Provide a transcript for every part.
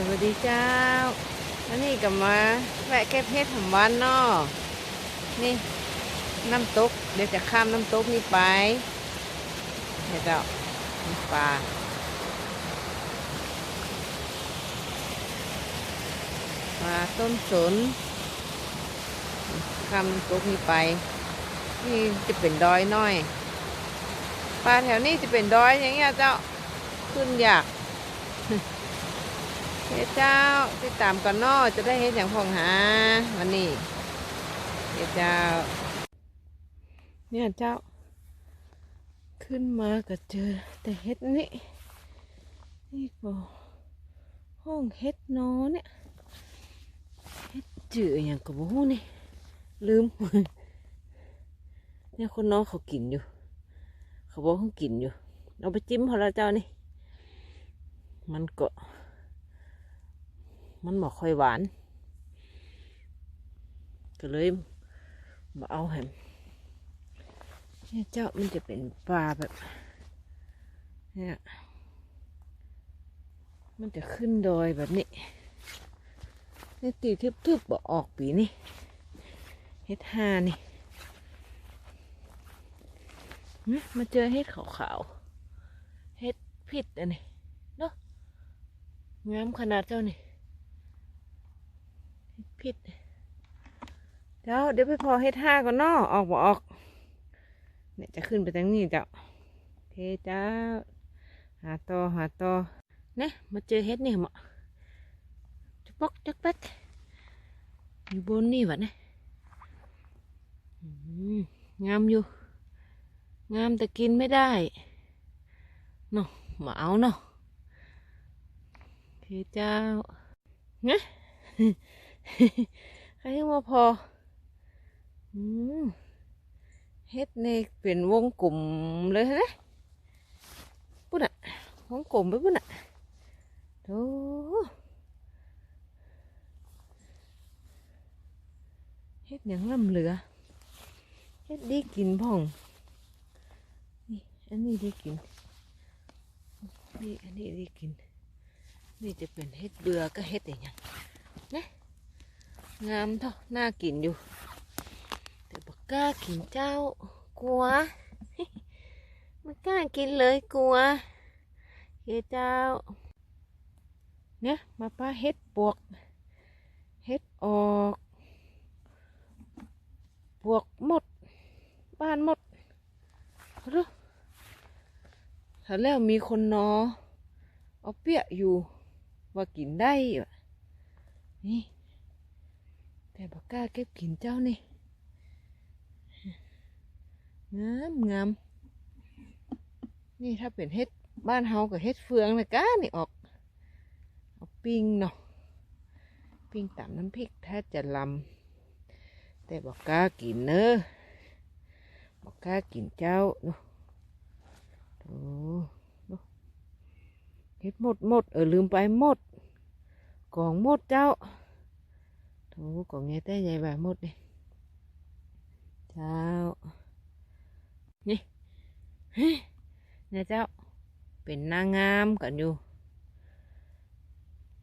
สวัสดีเจ้าอันนี้ก็มาแวะเก็บเห็ดหอมหวานเนาะนี่น้ำตก เดี๋ยวจะข้ามน้ำตกนี้ไปเดี๋ยวปลาปลาต้นสนข้ามน้ำตกนี้ไป นี่จะเป็นดอยน้อยปลาแถวนี้จะเป็นดอยอย่างเงี้ยเจ้าขึ้นยาก เฮ้เจ้าติดตามกันนอจะได้เห็นอย่างพองหาวันนี้เฮ้เจ้า เนี่ยเจ้า ขึ้นมาก็เจอแต่เห็ดนี่นี่ก็ห้องเห็ดนอเนี่ยเห็ดจืดอย่างกับหูนี่ลืมเนี่ยคนน้องเขากินอยู่ เขาบอกเขากินอยู่ เอาไปจิ้มพอแล้วเจ้านี่ มันก็ มันบอกค่อยหวาน ก็เลยมาเอาแหมเนี่ยเจ้ามันจะเป็นปลาแบบ เนี่ย มันจะขึ้นดอยแบบนี้นี่ตีทึบๆบอกออกปีนี่เฮ็ดห้านี่มาเจอเฮ็ดขาวๆ เฮ็ดผิดอันนี้เนาะงามขนาดเจ้านี่ ผิดเจ้าเดี๋ยวไปพอเฮ็ดห้าก่อนเนาะออกบ่ออก เนี่ยจะขึ้นไปทางนี้เจ้าเคเจ้า หาต่อหาต่อเนี่ยมาเจอเฮ็ดนี่เหมาะจะปอกจักแป๊กอยู่บนนี่วะเนี่ยงามอยู่ งามแต่กินไม่ได้เนาะมาเอาเนาะเคเจ้าเนี่ย ใครมาพอเฮ็ดในเป็นวงกลุ่มเลยนะปุ่นอะวงกลมไปปุ่นอะโธ่เฮ็ดหยังลำเหลือเฮ็ดดีกินพ่องนี่อันนี้ได้กินนี่อันนี้ได้กิน นี่จะเป็นเฮ็ดเบื่อก็เฮ็ดอย่างเงี้ยนะ งามเท่าน่ากินอยู่ แต่บักกล้ากินเจ้ากลัวไม่กล้ากินเลยกลัวเฮ้เจ้า เนี่ยมาป้าเฮ็ดปวก เฮ็ดออกปวกหมด บ้านหมดรู้ถ้าแล้วมีคนนอ เอาเปียอยู่ ว่ากินได้ นี่ แต่บอกกล้าเก็บกินเจ้านี่งามงามนี่ถ้าเป็นเฮ็ดบ้านเฮากับเฮ็ดเฟืองนะก้านี่ออกเอาปิ้งเนาะปิ้งตามน้ำพริกถ้าจะลำแต่บอกกล้ากินเนอะบอกกล้ากินเจ้าเนาะโอ้เนาะเฮ็ดหมดหมดเออลืมไปหมดกองหมดเจ้า โถกองไงแต่ใหญ่แบบหมดนี่เจ้า นี่เฮ้ยนี่ยเจ้า เป็นนางงามกันอยู่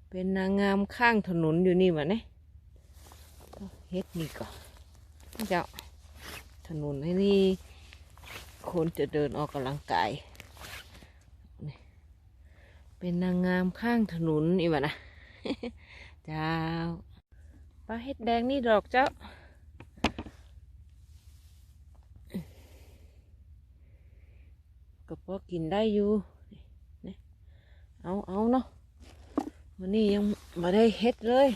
เป็นนางงามข้างถนนอยู่นี่วะเนี่ยเฮ็ดนี่ก่อนเจ้า ถนนให้นี่ คนจะเดินออกกำลังกาย เป็นนางงามข้างถนนนี่วะนะ เจ้า ปลาเฮ็ดแดงนี่ดอกเจ้า ก็พอกินได้อยู่นี่เอาเอาเนาะวันนี้ยังมาได้เฮ็ดเลย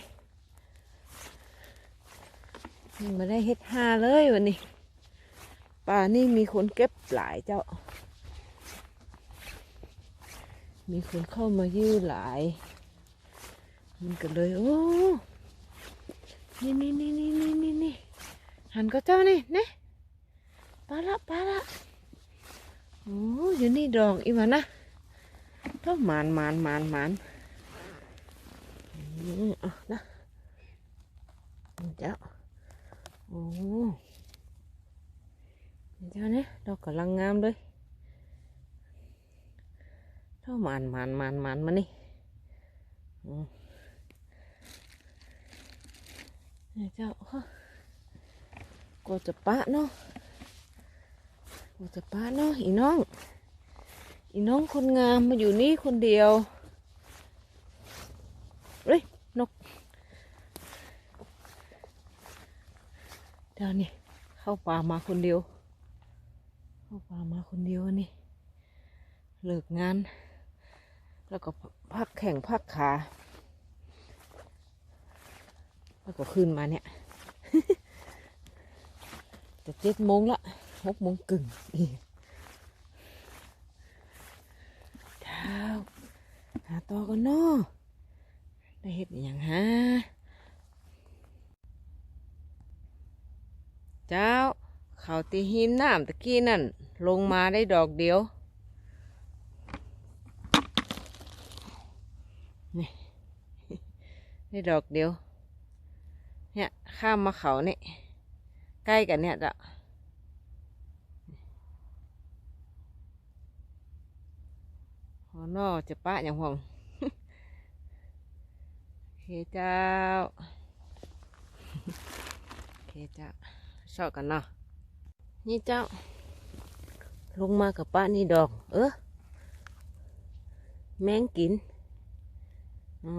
ยังมาได้เฮ็ดห้าเลยวันนี้ป่านี่มีคนเก็บหลายเจ้า มีคนเข้ามายื้อหลาย มันก็เลยโอ้ นี่นี่นี่นี่นี่นี่นี่หันก็เจ้านี่นี่ปลาละปลาละโอ้อยู่นี่ดอกอีวะนะก็หมานหมานหมานหมานอืมเอานะเจ้าโอ้เจ้าเนี่ยดอกกำลังงามเลยเท่าหมานหมานหมานหมานมานี่อืม เนี่ยเจ้ากลัวจะปะเนาะกลัวจะปะเนาะอีน้อง อีน้องคนงามมาอยู่นี่คนเดียวเฮ้ยนก เดี๋ยวนี่เข้าป่ามาคนเดียว เข้าป่ามาคนเดียวนี่เลิกงาน แล้วก็พักแข่งพักขา แล้วก็ขึ้นมาเนี่ยจะเจ็ดโมงละหกโมงกึ่งเท้าหาต่อกันเนาะได้เห็ดอย่างฮะเจ้า เขาตีหินน้ำตะกี้นั่น ลงมาได้ดอกเดียว นี่ ได้ดอกเดียว เนี่ยข้ามมาเขาเนี่ยใกล้กันเนี่ยจ้ะหอนอจะปะอย่างห่วงโอเคเจ้าโอเคเจ้าชอบกันเนาะนี่เจ้า ลงมากับป้านี่ดอก เออแมงกินอ๋อ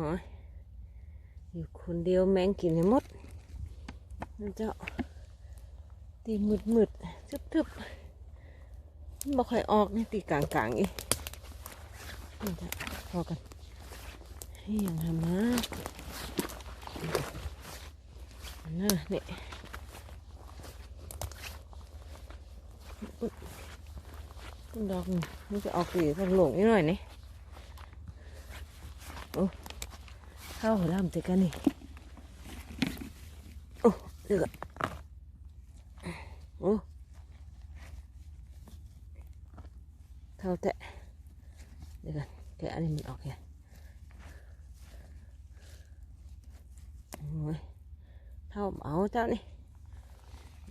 อยู่คนเดียวแมงกินให้หมด นั่นเจ้าตีมืดมืดทึบทึบๆมันบ่ค่อยออกนี่ตีกลางกลางๆอีกนี่จ้ะพอกันให้ยังทำนะอันน่ะนี่ยดอกนี่มันจะออกสีทางหลงนิดหน่อยนี่โอ้เข้าหัวลำเจอกันนี่ โอ้เดือดโอ้เท่าแตะเดี๋ยวกันแกะอันนี้มันออกแค่โอ้ยเท่าเอาเจ้านี่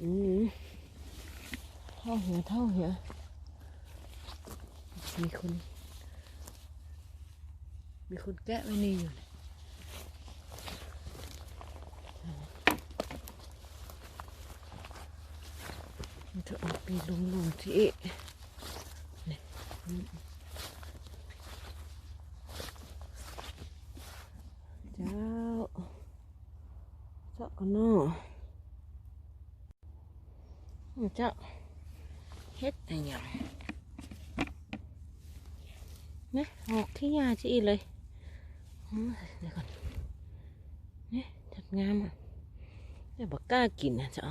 อืมเท่าเหี่ยเท่าเหี่ยมีคน มีคนแกะไว้นี่อยู่เลย มันจะออกปีลงลงที่นี่อืมเจ้าเจ้ากันเนาะอืมเจ้าเฮ็ดอะไรอย่างนี่ออกที่ยาจีเลยอืมเดี๋ยวก่อนนี่จัดงามอะเดี๋ยวบอกกล้ากินนะเจ้า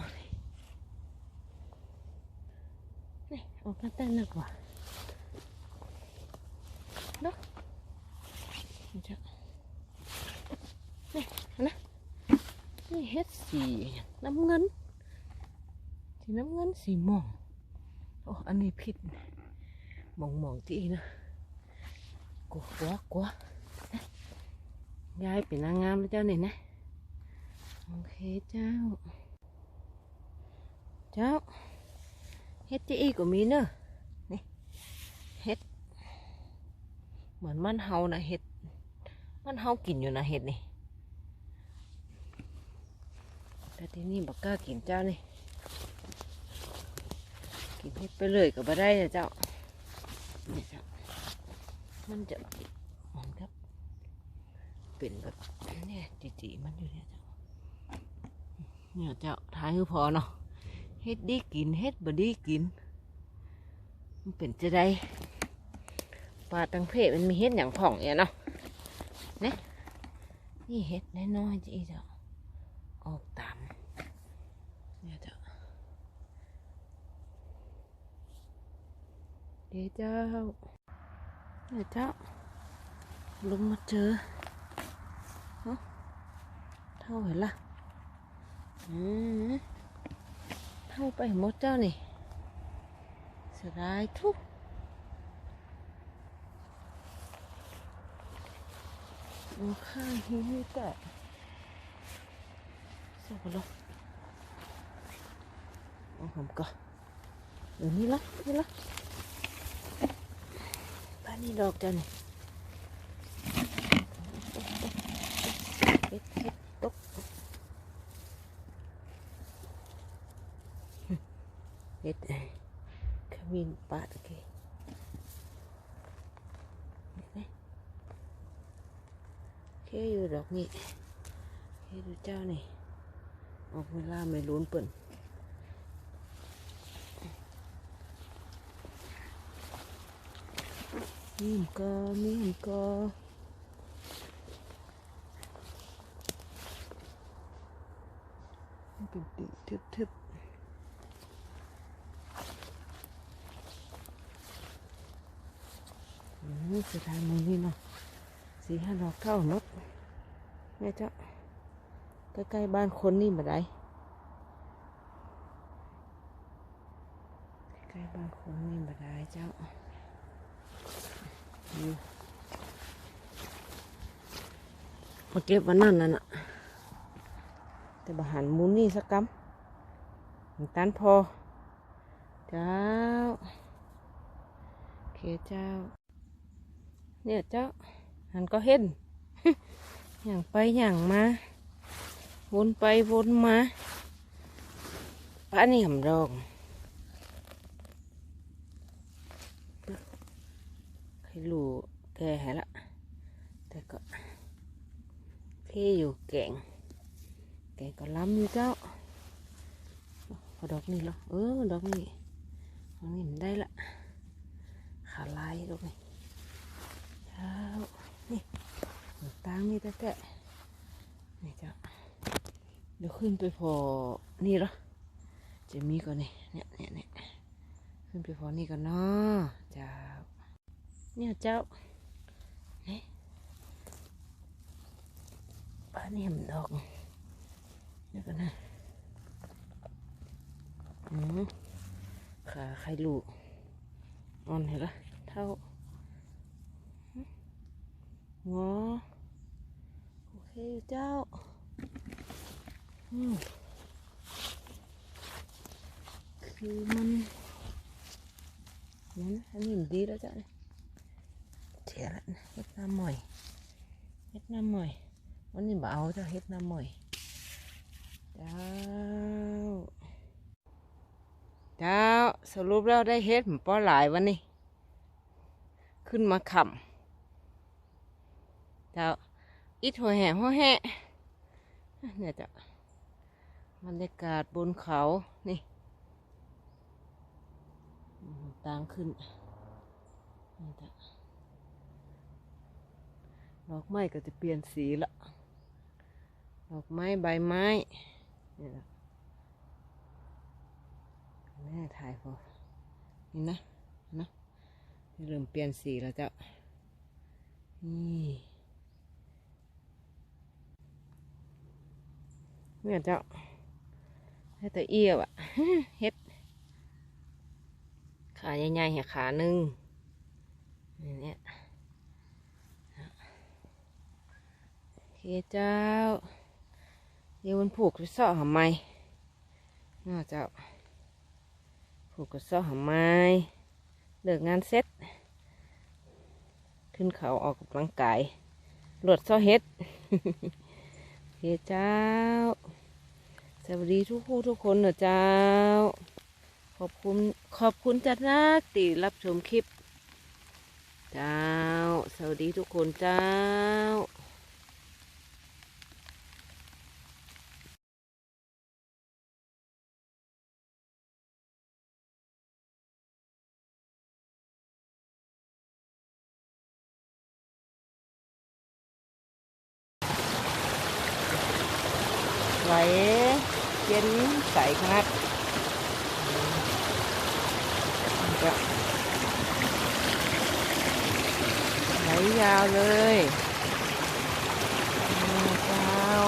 นี่ออกมาเต้นหนักกว่าเนาะมันจะนี่เอานะนี่เฮ็ดสีน้ำเงินสีน้ำ เงินสีม่วงโอ้อันนี้ผิดมองมองที่นะกลัวกลัวกลัวนะยวเจ้านี่นะโอเคเจ้าเจ้าเฮ็ดที่อีก็มีเนอะนี่เฮ็ด เหมือนมันเฮานะเฮ็ด มันเฮากินอยู่นะเฮ็ดนี่แต่ที่นี่บักก้ากินเจ้านี่ กินเฮ็ดไปเลยก็บ่ได้นะเจ้านี่เจ้ามันจะเหมือนกับเป็นแบบเนี่ยจีๆมันอยู่เนี่ยเจ้าเนี่ยเจ้าท้ายคือพอเนาะ เฮ็ดดีกินเฮ็ดบ่ดีกิน มันเป็นจะได้ปลาตังเพศมันมีเฮ็ดอย่างผ่องเนี่ยเนาะเนี่ยนี่เฮ็ดน้อยๆจีเจ้าออกตามเนี่ยเจ้าเดี๋ยวเจ้าเนี่ยเจ้าลงมาเจอเอ้าเท่าไหร่ละอืม เข้าไปหมดเจ้านี่สียดายทุกโอ้ข้างหิวแต่สียไปแล้วเอาผมก่อนเดี๋ยวนี้ละนี่ละบ้านนี้ดอกเจ้านี่เฮ็ดเฮ็ดตก ฮ็ดขมิ้นปาดโอเคเห็นไหมโอเคอยู่ดอกนี้โอเคดูเจ้านี่ออกเวลาไม่ลุ้นเปิ่นนี่มนก็นี่มนก็มันเป็นติ่งทึบ ๆอืมสุดท้ายมือนี่เนาะสีห้าดอกเท่าหมดแม่เจ้าใกล้ๆบ้านคนนี่มาได้ใกล้บ้านคนนี่มาได้เจ้ามาเก็บวันนั้นน่ะแต่บหันมุนนี่สักกำมันตันพอ เจ้า โอเคเจ้า เนี่ยเจ้าหันก็เห็นอย่างไปอย่างมาวนไปวนมาป้านี่หำรองใครรู้แกหละแต่ก็เท่อยู่แก่งแกก็ล้ำอยู่เจ้าพอดอกนี่หรอเออดอกนี่ดอกนี่มันได้ละขาลายดอกนี่้า นี่หตั้งนี่แต่แต่นี่เจ้าเดี๋ยวขึ้นไปพอนี่เหรอจะมีก่อนนี่เนี่ยเนี่ยเนี่ยขึ้นไปพอนี่ก่อนเนาะเจ้าเนี่ยเจ้าเนี่ยป้านี่มันดอกเดี๋ยวกันนะอืมขาใครลูกอ่อนเห็นละเท่า งอโอเคเจ้าคือมันนั้นอันนี้มันดีแล้วจ้ะเนี่ยละเฮ็ดน้ำหม่อยเฮ็ดน้ำหม่อยวันนี้บ่เอาจ้ะเฮ็ดน้ำหม่อยเจ้าเจ้าสรุปแล้วได้เฮ็ดผมป้อหลายวันนี้ขึ้นมาขำ จ้าอิดหัวแห่หัวแห่เนี่ยจ้าบรรยากาศบนเขา นี่อืมตางขึ้นนี่จ้าดอกไม้ก็จะเปลี่ยนสีละดอกไม้ใบไม้นี่แหละแม่ถ่ายพอนี่นะนะเริ่มเปลี่ยนสีแล้วเจ้านี่ เนี่ยเจ้าให้แต่เอี้ยวอะเฮ็ด ขาใหญ่ๆเหขาหนึ่งนี่เนี่ยเคเจ้าเดี๋ยวมันผูกกระเสอบหำไม้น่าจะผูกกระเสอบหำไม้เลิกงานเสร็จ ขึ้นเขาออกกำลังกายหลดซอเฮ็ดเคเจ้า สวัสดีทุกผู้ทุกคนนะเจ้า ขอบคุณขอบคุณจัดนักตีรับชมคลิป เจ้า สวัสดีทุกคนเจ้าไหล เย็นใสขนาดไหลยาวเลย